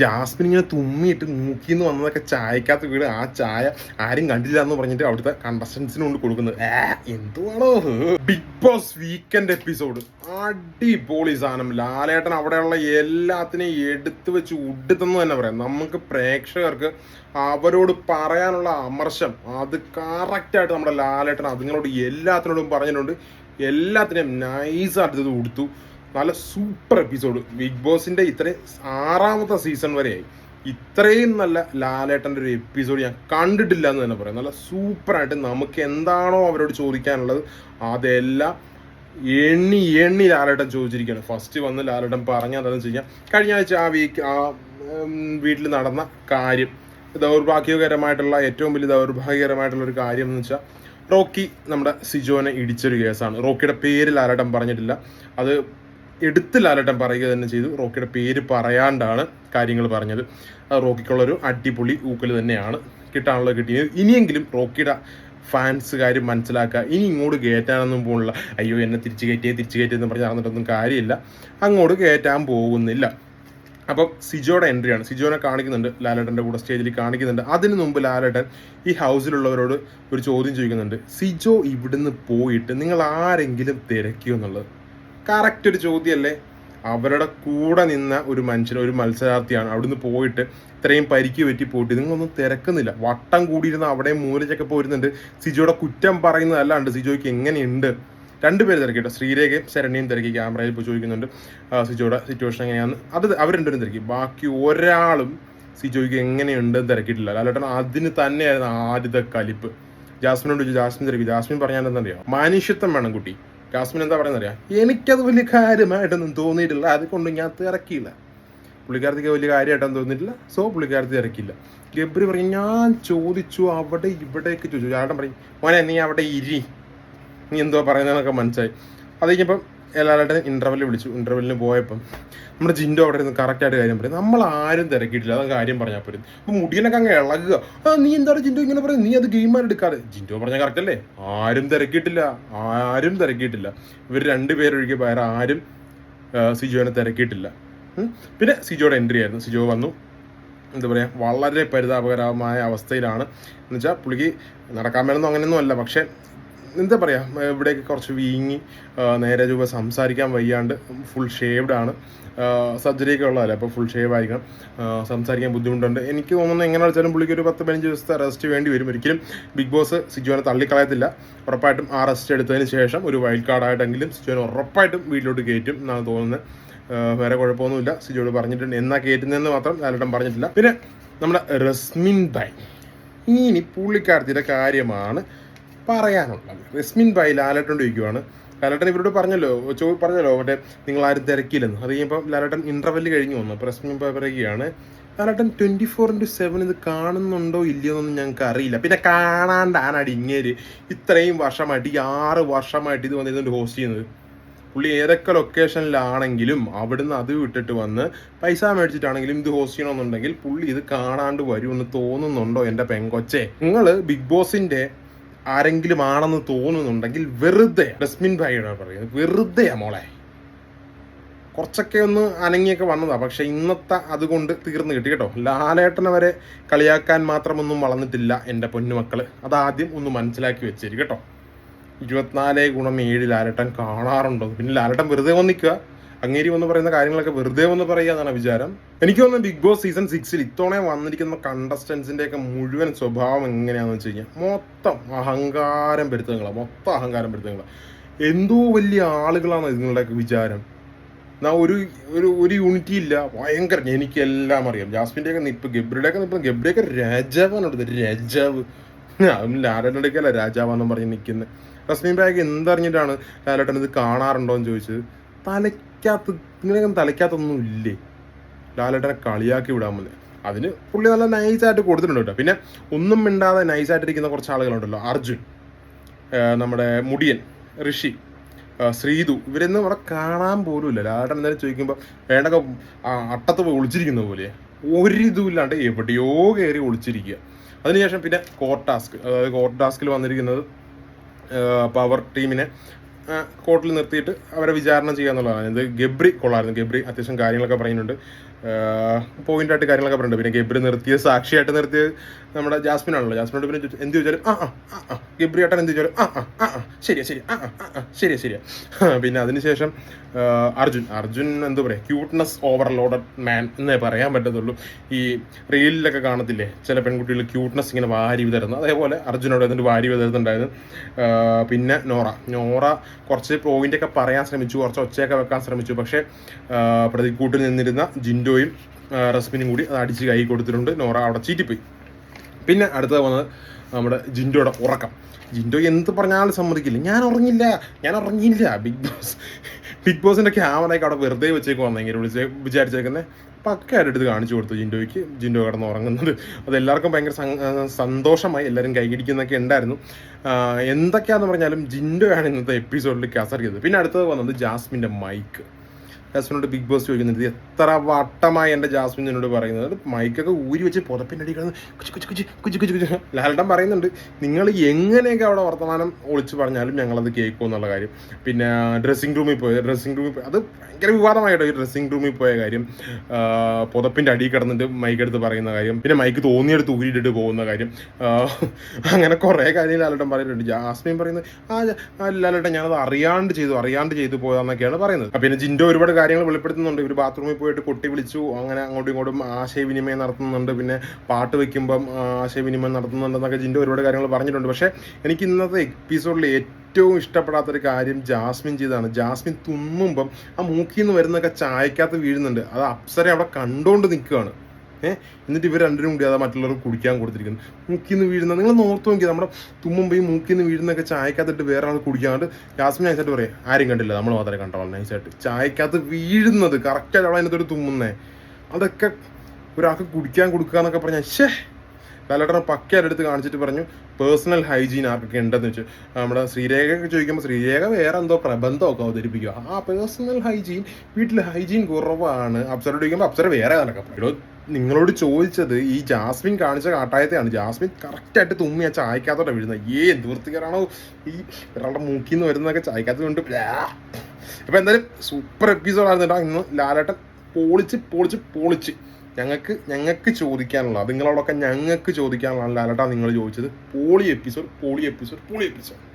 Jasmine ഇങ്ങനെ തുമ്മിയിട്ട് മൂക്കിന്ന് വന്നതൊക്കെ ചായക്കകത്ത് വീട് ആ ചായ ആരും കണ്ടില്ല എന്ന് പറഞ്ഞിട്ട് അവിടുത്തെ കണ്ടസ്റ്റൻസിന് കൊണ്ട് കൊടുക്കുന്നത്. എന്തുവാണോ ബിഗ് ബോസ് വീക്കെൻഡ് എപ്പിസോഡ് അടിപൊളി സാധനം. ലാലേട്ടൻ അവിടെയുള്ള എല്ലാത്തിനെയും എടുത്തു വെച്ച് ഉടുത്തെന്ന് തന്നെ പറയാം. നമുക്ക് പ്രേക്ഷകർക്ക് അവരോട് പറയാനുള്ള അമർശം അത് കറക്റ്റായിട്ട് നമ്മുടെ ലാലേട്ടൻ അതുങ്ങളോട് എല്ലാത്തിനോടും പറഞ്ഞിട്ടുണ്ട്. എല്ലാത്തിനെയും നൈസായിട്ട് ഇത് കൊടുത്തു നല്ല സൂപ്പർ എപ്പിസോഡ് ബിഗ് ബോസിന്റെ ഇത്രയും ആറാമത്തെ സീസൺ വരെയായി ഇത്രയും നല്ല ലാലേട്ടന്റെ ഒരു എപ്പിസോഡ് ഞാൻ കണ്ടിട്ടില്ല എന്ന് തന്നെ പറയാം. നല്ല സൂപ്പറായിട്ട് നമുക്ക് എന്താണോ അവരോട് ചോദിക്കാനുള്ളത് അതെല്ലാം എണ്ണി എണ്ണി ലാലേട്ടൻ ചോദിച്ചിരിക്കുകയാണ്. ഫസ്റ്റ് വന്ന് ലാലേട്ടൻ പറഞ്ഞാൽ വെച്ച് കഴിഞ്ഞാൽ കഴിഞ്ഞ ആഴ്ച ആ വീക്ക് ആ വീട്ടിൽ നടന്ന കാര്യം ദൗർഭാഗ്യകരമായിട്ടുള്ള ഏറ്റവും വലിയ ദൗർഭാഗ്യകരമായിട്ടുള്ള ഒരു കാര്യം എന്ന് വെച്ചാൽ റോക്കി നമ്മുടെ സിജോനെ ഇടിച്ചൊരു കേസാണ്. റോക്കിയുടെ പേര് ലാലേട്ടൻ പറഞ്ഞിട്ടില്ല. അത് എടുത്ത് ലാലേട്ടൻ പറയുക തന്നെ ചെയ്തു. റോക്കിയുടെ പേര് പറയാണ്ടാണ് കാര്യങ്ങൾ പറഞ്ഞത്. റോക്കിക്കുള്ളൊരു അടിപൊളി ഊക്കൽ തന്നെയാണ് കിട്ടാനുള്ളത് കിട്ടിയത്. ഇനിയെങ്കിലും റോക്കിയുടെ ഫാൻസുകാർ മനസ്സിലാക്കുക ഇനി ഇങ്ങോട്ട് കയറ്റാനൊന്നും പോകുന്നില്ല അയ്യോ എന്നെ തിരിച്ചു കയറ്റിയേ തിരിച്ചു കയറ്റിയെന്ന് പറഞ്ഞ് നടന്നിട്ടൊന്നും കാര്യമില്ല. അങ്ങോട്ട് കയറ്റാൻ പോകുന്നില്ല. അപ്പം സിജോയുടെ എൻട്രിയാണ്. സിജോനെ കാണിക്കുന്നുണ്ട് ലാലേട്ടന്റെ കൂടെ സ്റ്റേജിൽ കാണിക്കുന്നുണ്ട്. അതിനു മുമ്പ് ലാലേട്ടൻ ഈ ഹൗസിലുള്ളവരോട് ഒരു ചോദ്യം ചോദിക്കുന്നുണ്ട്. സിജോ ഇവിടുന്ന് പോയിട്ട് നിങ്ങൾ ആരെങ്കിലും തിരക്കിയോ എന്നുള്ളത്? കറക്റ്റ് ഒരു ചോദ്യമല്ലേ? അവരുടെ കൂടെ നിന്ന ഒരു മനുഷ്യൻ ഒരു മത്സരാർത്ഥിയാണ് അവിടുന്ന് പോയിട്ട് ഇത്രയും പരിക്ക് പറ്റി പോയിട്ട്. നിങ്ങളൊന്നും തിരക്കുന്നില്ല. വട്ടം കൂടിയിരുന്ന അവിടെ മൂലച്ചൊക്കെ പോരുന്നുണ്ട്. സിജോയുടെ കുറ്റം പറയുന്നതല്ലാണ്ട് സിജോയ്ക്ക് എങ്ങനെയുണ്ട്? രണ്ടുപേരും തിരക്കി കേട്ടോ ശ്രീരേഖയും ശരണ്യയും തിരക്കി ക്യാമറയിൽ പോയി ചോദിക്കുന്നുണ്ട്. സിജോയുടെ സിറ്റുവേഷൻ എങ്ങനെയാന്ന്. അത് അവർ രണ്ടുപേരും തിരക്കി. ബാക്കി ഒരാളും സിജോയ്ക്ക് എങ്ങനെയുണ്ട് തിരക്കിയിട്ടില്ല. ലാലേട്ടൻ അതിന് തന്നെയായിരുന്നു ആദ്യത്തെ കലിപ്പ്. ജാസ്മിനോട് ചോദിച്ചു ജാസ്മിൻ തിരക്കി. ജാസ്മിൻ പറഞ്ഞാൽ എന്താ മനുഷ്യത്വം വേണം കുട്ടി. ജാസ്മിൻ എന്താ പറയുന്നത് അറിയാം എനിക്കത് വലിയ കാര്യമായിട്ടൊന്നും തോന്നിയിട്ടില്ല. അതുകൊണ്ട് ഞാൻ തിരക്കിയില്ല. പുള്ളിക്കാരത്തിക്ക് വലിയ കാര്യമായിട്ടൊന്നും തോന്നിയിട്ടില്ല. സോ പുള്ളിക്കാരത്തി ഇറക്കില്ല ഗബ്രി പറയും ഞാൻ ചോദിച്ചു അവിടെ ഇവിടേക്ക് ചോദിച്ചു. ചേട്ടൻ പറയും മോനെ നീ അവിടെ ഇരി. നീ എന്തോ പറയുന്നതെന്നൊക്കെ മനസ്സിലായി. അത് കഴിഞ്ഞപ്പം എല്ലാവരുടെ ഇന്റർവെല്ലിൽ വിളിച്ചു. ഇന്റർവെല്ലിന് പോയപ്പം നമ്മുടെ ജിൻഡോ അവിടെ ഇരുന്ന് കറക്റ്റായിട്ട് കാര്യം പറയും. നമ്മൾ ആരും തിരക്കിയിട്ടില്ല. അത് കാര്യം പറഞ്ഞാൽ പോലും അപ്പം മുടിയനൊക്കെ അങ്ങ് ഇളകുക. ആ നീ എന്താണ് ജിൻഡോ ഇങ്ങനെ പറയും നീ അത് ഗെയിമാർ എടുക്കാറ് ജിൻഡോ പറഞ്ഞാൽ കറക്റ്റ് അല്ലേ? ആരും തിരക്കിയിട്ടില്ല. ആരും തിരക്കിയിട്ടില്ല. ഇവർ രണ്ടുപേരൊഴികെ വേറെ ആരും സിജോനെ തിരക്കിയിട്ടില്ല. പിന്നെ സിജോയുടെ എൻട്രി ആയിരുന്നു. സിജോ വന്നു. എന്താ പറയുക വളരെ പരിതാപകരമായ അവസ്ഥയിലാണ്. എന്ന് വെച്ചാൽ പുള്ളിക്ക് നടക്കാൻ വേണമെന്നും അങ്ങനെയൊന്നും അല്ല. പക്ഷേ എന്താ പറയുക ഇവിടേക്ക് കുറച്ച് വീങ്ങി നേരെ രൂപ സംസാരിക്കാൻ വയ്യാണ്ട് ഫുൾ ഷേവ്ഡ് ആണ്. സർജറി ഒക്കെ ഉള്ളതല്ലേ അപ്പോൾ ഫുൾ ഷേവ് ആയിരിക്കണം. സംസാരിക്കാൻ ബുദ്ധിമുട്ടുണ്ട്. എനിക്ക് തോന്നുന്നു എങ്ങനെ വെച്ചാലും പുള്ളിക്ക് ഒരു പത്ത് പതിനഞ്ച് ദിവസത്തെ റെസ്റ്റ് വേണ്ടി വരും. ഒരിക്കലും ബിഗ് ബോസ് സിജുവിനെ തള്ളിക്കളയത്തില്ല. ഉറപ്പായിട്ടും ആ റെസ്റ്റ് എടുത്തതിന് ശേഷം ഒരു വൈൽഡ് കാർഡായിട്ടെങ്കിലും സിജുവിനെ ഉറപ്പായിട്ടും വീട്ടിലോട്ട് കയറ്റും എന്നാണ് തോന്നുന്നത്. വേറെ കുഴപ്പമൊന്നുമില്ല. സിജുവോട് പറഞ്ഞിട്ടുണ്ട് എന്നാ കയറ്റുന്നതെന്ന് മാത്രം ലാലേട്ടൻ പറഞ്ഞിട്ടില്ല. പിന്നെ നമ്മുടെ റസ്മിൻ ബൈ ഇനി പുള്ളിക്കാരത്തിന്റെ കാര്യമാണ് പറയാനുള്ളത്. റസ്മിൻ ബൈ ലാലട്ടൻ ചോദിക്കുവാണ് ലാലേട്ടൻ ഇവരോട് പറഞ്ഞല്ലോ ചോ പറഞ്ഞല്ലോ മറ്റേ നിങ്ങൾ ആരും തിരക്കിയില്ലെന്ന്. അത് കഴിഞ്ഞപ്പോൾ ലാലേട്ടൻ ഇന്റർവെൽ കഴിഞ്ഞു വന്നു. അപ്പോൾ റസ്മിൻ ബൈ പറയുകയാണ് ലാലേട്ടൻ ട്വന്റി ഫോർ ഇന്റു സെവൻ ഇത് കാണുന്നുണ്ടോ ഇല്ലയോ എന്നൊന്നും ഞങ്ങൾക്ക് അറിയില്ല. പിന്നെ കാണാണ്ടാണ് അടിങ്ങേര് ഇത്രയും വർഷമായിട്ട് ഈ ആറ് വർഷമായിട്ട് ഇത് വന്നിരുന്നുണ്ട് ഹോസ്റ്റ് ചെയ്യുന്നത്. പുള്ളി ഏതൊക്കെ ലൊക്കേഷനിലാണെങ്കിലും അവിടുന്ന് അത് വിട്ടിട്ട് വന്ന് പൈസ മേടിച്ചിട്ടാണെങ്കിലും ഇത് ഹോസ്റ്റ് ചെയ്യണമെന്നുണ്ടെങ്കിൽ പുള്ളി ഇത് കാണാണ്ട് വരുമെന്ന് തോന്നുന്നുണ്ടോ എന്റെ പെങ്കൊച്ചെ? നിങ്ങൾ ബിഗ് ബോസിന്റെ ആരെങ്കിലും ആണെന്ന് തോന്നുന്നുണ്ടെങ്കിൽ വെറുതെ ഡസ്മിൻ ഭായിയുടെ പറയുന്നത് വെറുതെയാ മോളെ. കുറച്ചൊക്കെ ഒന്ന് അനങ്ങിയൊക്കെ വന്നതാണ് പക്ഷെ ഇന്നത്തെ അതുകൊണ്ട് തീർന്നു കിട്ടി കേട്ടോ. ലാലേട്ടനെ വരെ കളിയാക്കാൻ മാത്രമൊന്നും വളർന്നിട്ടില്ല എന്റെ പൊന്നുമക്കൾ അതാദ്യം ഒന്ന് മനസ്സിലാക്കി വെച്ചേരി കേട്ടോ. ഇരുപത്തിനാല് ഗുണം ഏഴ് ലാലേട്ടൻ കാണാറുണ്ടോ? പിന്നെ ലാലേട്ടൻ വെറുതെ വന്നിക്കുക അങ്ങേരി വന്ന് പറയുന്ന കാര്യങ്ങളൊക്കെ വെറുതെ വന്ന് പറയുക എന്നാണ് വിചാരം. എനിക്ക് തോന്നുന്നു ബിഗ് ബോസ് സീസൺ സിക്സിൽ ഇത്തവണ വന്നിരിക്കുന്ന കണ്ടസ്റ്റൻസിന്റെ ഒക്കെ മുഴുവൻ സ്വഭാവം എങ്ങനെയാണെന്ന് വെച്ച് കഴിഞ്ഞാൽ മൊത്തം അഹങ്കാരം പെരുത്തുകളാണ് മൊത്തം അഹങ്കാരം പെരുത്തുകളാണ് എന്തോ വലിയ ആളുകളാണ് നിങ്ങളുടെയൊക്കെ വിചാരം. എന്നാ ഒരു ഒരു ഒരു യൂണിറ്റി ഇല്ല. ഭയങ്കര എനിക്കെല്ലാം അറിയാം. ജാസ്മിന്റെ ഒക്കെ നിപ്പ് ഗബ്രിയുടെ ഒക്കെ നിപ്പ് ഗബ്രിയൊക്കെ രാജാവാണ് എടുത്തത് രാജാവ് അവൻ ലാലേട്ടന്റെയൊക്കെയല്ല രാജാവാന്നും പറഞ്ഞ് നിൽക്കുന്നത് റസ്മീൻ ബാഗ് എന്തറിഞ്ഞിട്ടാണ് ലാലേട്ടൻ ഇത് കാണാറുണ്ടോ എന്ന് ചോദിച്ചത്? തലയ്ക്കകത്ത് ഇങ്ങനെയൊക്കെ തലയ്ക്കകത്തൊന്നും ഇല്ലേ? ലാലേട്ടനെ കളിയാക്കി വിടാൻ വന്നേ. അതിന് പുള്ളി നല്ല നൈസായിട്ട് കൊടുത്തിട്ടുണ്ട് കേട്ടോ. പിന്നെ ഒന്നും മിണ്ടാതെ നൈസായിട്ടിരിക്കുന്ന കുറച്ച് ആളുകളുണ്ടല്ലോ. അർജുൻ നമ്മുടെ മുടിയൻ ഋഷി ശ്രീതു ഇവരൊന്നും അവിടെ കാണാൻ പോലും ഇല്ല. ലാലേട്ടൻ എന്തായാലും ചോദിക്കുമ്പോൾ വേണ്ടൊക്കെ അട്ടത്ത് പോയി ഒളിച്ചിരിക്കുന്ന പോലെ. ഒരിതും ഇല്ലാണ്ട് എവിടെയോ കയറി ഒളിച്ചിരിക്കുക. അതിനുശേഷം പിന്നെ കോർട്ടാസ്ക് അതായത് കോർട്ടാസ്കിൽ വന്നിരിക്കുന്നത് പവർ ടീമിനെ കോർട്ടിൽ നിർത്തിയിട്ട് അവരെ വിചാരണ ചെയ്യുക എന്നുള്ളതാണ്. ഇത് ഗബ്രി കൊള്ളായിരുന്നു. ഗബ്രി അത്യാവശ്യം കാര്യങ്ങളൊക്കെ പറയുന്നുണ്ട്. പോയിന്റ് ആയിട്ട് കാര്യങ്ങളൊക്കെ പറയുന്നുണ്ട് പിന്നെ ഗബ്രി നിർത്തിയ സാക്ഷിയായിട്ട് നിർത്തിയ നമ്മുടെ ജാസ്മിൻ ആണല്ലോ. ജാസ്മിനോട് പിന്നെ എന്ത് ചോദിച്ചാലും ആ ആ ഗബ്രി ഏട്ടൻ എന്ത് ചോദിച്ചാലും ആ ആ ആ ശരിയാ ശരി ആ ആ ആ ശരിയാ ശരിയാ. പിന്നെ അതിനുശേഷം അർജുൻ. അർജുൻ എന്താ പറയുക ക്യൂട്ട്നെസ് ഓവർലോഡഡ് മാൻ എന്നേ പറയാൻ പറ്റത്തുള്ളൂ. ഈ റീലിലൊക്കെ കാണത്തില്ലേ ചില പെൺകുട്ടികൾ ക്യൂട്ട്നെസ് ഇങ്ങനെ വാരി വിതരുന്നു. അതേപോലെ അർജുനോട് എന്നിട്ട് വാരി വിതരുന്നുണ്ടായിരുന്നു പിന്നെ നോറ. നോറ കുറച്ച് പോയിന്റൊക്കെ പറയാൻ ശ്രമിച്ചു കുറച്ച് ഒച്ചയൊക്കെ വെക്കാൻ ശ്രമിച്ചു. പക്ഷേ പ്രതികൂട്ടിൽ നിന്നിരുന്ന ജിൻഡോയും റസ്മിനും കൂടി അത് അടിച്ച് കൈ കൊടുത്തിട്ടുണ്ട്. നോറ അവിടെ ചീറ്റിപ്പോയി. പിന്നെ അടുത്തത് വന്നത് നമ്മുടെ ജിൻഡോയുടെ ഉറക്കം. ജിൻഡോ എന്ത് പറഞ്ഞാലും സമ്മതിക്കില്ല. ഞാൻ ഉറങ്ങില്ല. ഞാൻ ഉറങ്ങിയില്ല. ബിഗ് ബോസ് ബിഗ് ബോസിന്റെ ക്യാമറയൊക്കെ അവിടെ വെറുതെ വെച്ചേക്ക് വന്നെങ്കിൽ വിളിച്ച് വിചാരിച്ചേക്കുന്നത് പക്കയായിട്ട് എടുത്ത് കാണിച്ചു കൊടുത്തു ജിൻഡോയ്ക്ക്. ജിൻഡോ കിടന്ന് ഉറങ്ങുന്നത്. അത് എല്ലാവർക്കും ഭയങ്കര സന്തോഷമായി എല്ലാവരും കൈകിടിക്കുന്നൊക്കെ ഉണ്ടായിരുന്നു. എന്തൊക്കെയാണെന്ന് പറഞ്ഞാലും ജിൻഡോയാണ് ഇന്നത്തെ എപ്പിസോഡിൽ കസറിയത് പിന്നെ അടുത്തത് വന്നത് ജാസ്മിന്റെ മൈക്ക് ജാസ്മിനോട് ബിഗ് ബോസ് ചോദിക്കുന്നുണ്ട് ഇത് എത്ര വട്ടമായി എന്റെ ജാസ്മിൻ എന്നോട് പറയുന്നത്? മൈക്കൊക്കെ ഊരി വെച്ച് പുതപ്പിന്റെ കിടന്ന് കുച്ചു കുച്ചു കുച്ചു കുച്ചു കുച്ചു കുച്ചു. ലാലട്ടൻ പറയുന്നുണ്ട് നിങ്ങൾ എങ്ങനെയൊക്കെ അവിടെ വർത്തമാനം ഒളിച്ച് പറഞ്ഞാലും ഞങ്ങളത് കേൾക്കും എന്നുള്ള കാര്യം. പിന്നെ ഡ്രസ്സിംഗ് റൂമിൽ പോയ ഡ്രസ്സിംഗ് റൂമിൽ അത് ഭയങ്കര വിവാദമായിട്ടോ ഈ ഡ്രസ്സിംഗ് റൂമിൽ പോയ കാര്യം. പുതപ്പിന്റെ അടിയിൽ കിടന്നിട്ട് മൈക്ക് എടുത്ത് പറയുന്ന കാര്യം. പിന്നെ മൈക്ക് തോന്നിയെടുത്ത് ഊരിയിട്ടിട്ട് പോകുന്ന കാര്യം. അങ്ങനെ കുറേ കാര്യം ലാലട്ടൻ പറയുന്നുണ്ട്. ജാസ്മിൻ പറയുന്നത് ആ ലാലഡൻ ഞാനത് അറിയാണ്ട് ചെയ്തു അറിയാണ്ട് ചെയ്തു പോയതെന്നൊക്കെയാണ് പറയുന്നത്. പിന്നെ ജിൻഡോ ഒരുപാട് കാര്യങ്ങൾ വെളിപ്പെടുത്തുന്നുണ്ട്. ഇവർ ബാത്റൂമിൽ പോയിട്ട് കൊട്ടി വിളിച്ചു. അങ്ങനെ അങ്ങോട്ടും ഇങ്ങോട്ടും ആശയവിനിമയം നടത്തുന്നുണ്ട്. പിന്നെ പാട്ട് വെക്കുമ്പം ആശയവിനിമയം നടത്തുന്നുണ്ടെന്നൊക്കെ ജിന്റെ ഒരുപാട് കാര്യങ്ങൾ പറഞ്ഞിട്ടുണ്ട്. പക്ഷേ എനിക്ക് ഇന്നത്തെ എപ്പിസോഡിൽ ഏറ്റവും ഇഷ്ടപ്പെടാത്തൊരു കാര്യം ജാസ്മിൻ ചെയ്തതാണ്. ജാസ്മിൻ തുമ്മുമ്പം ആ മൂക്കിൽ നിന്ന് വരുന്നൊക്കെ ചായക്കകത്ത് വീഴുന്നുണ്ട്. അത് അപ്സര അവിടെ കണ്ടുകൊണ്ട് നിൽക്കുകയാണ്. ഏഹ് എന്നിട്ട് ഇവർ രണ്ടിനും കൂടി അതാ മറ്റുള്ളവർക്ക് കുടിക്കാൻ കൊടുത്തിരിക്കുന്നത് മൂക്കിൽ നിന്ന് വീഴുന്ന നിങ്ങൾ നോർത്ത് നോക്കി നമ്മുടെ തുമ്മും ഈ മൂക്കിൽ നിന്ന് വീഴുന്നൊക്കെ ചായക്കകത്തിട്ട് വേറെ ആൾ കുടിക്കാണ്ട് ജാസ്മിൻ നൈസായിട്ട് പറയാം ആരും കണ്ടില്ല നമ്മൾ മാത്രമേ കണ്ടോളൂ നൈസായിട്ട്. ചായക്കകത്ത് വീഴുന്നത് കറക്റ്റായിട്ട് അവിടെ അതിനകത്തൊരു തുമ്മുന്നേ. അതൊക്കെ ഒരാൾക്ക് കുടിക്കാൻ കൊടുക്കുക എന്നൊക്കെ പറഞ്ഞാൽ ശേ ലാലേട്ടനെ പക്കയായിട്ട് എടുത്ത് കാണിച്ചിട്ട് പറഞ്ഞു പേഴ്സണൽ ഹൈജീൻ ആർക്കൊക്കെ ഉണ്ടെന്ന് വെച്ചു. നമ്മുടെ ശ്രീരേഖയൊക്കെ ചോദിക്കുമ്പോൾ ശ്രീരേഖ വേറെ എന്തോ പ്രബന്ധമൊക്കെ അവതരിപ്പിക്കുക ആ പേഴ്സണൽ ഹൈജീൻ വീട്ടിൽ ഹൈജീൻ കുറവാണ്. അപ്സരോട് ചോദിക്കുമ്പോൾ അപ്സര വേറെ നടക്കാം നിങ്ങളോട് ചോദിച്ചത് ഈ ജാസ്മിൻ കാണിച്ച കാട്ടായത്തെയാണ്. ജാസ്മിൻ കറക്റ്റായിട്ട് തുമ്മി ആ ചായക്കകത്തോടെ വീഴുന്നത്. ഏ എന്ത് വൃത്തികരാണോ ഈ ഒരാളുടെ മൂക്കിൽ നിന്ന് വരുന്നതൊക്കെ ചായക്കകത്ത് കൊണ്ട്. അപ്പോൾ എന്തായാലും സൂപ്പർ എപ്പിസോഡായിരുന്നു കേട്ടോ. ഇന്ന് ലാലേട്ടൻ പൊളിച്ച് പൊളിച്ച് പൊളിച്ച് ഞങ്ങൾക്ക് ഞങ്ങൾക്ക് ചോദിക്കാനുള്ള നിങ്ങളോടൊക്കെ ഞങ്ങൾക്ക് ചോദിക്കാനുള്ള ലാലേട്ടാ നിങ്ങൾ ചോദിച്ചത്. പോളി എപ്പിസോഡ് പോളി എപ്പിസോഡ് പോളി എപ്പിസോഡ്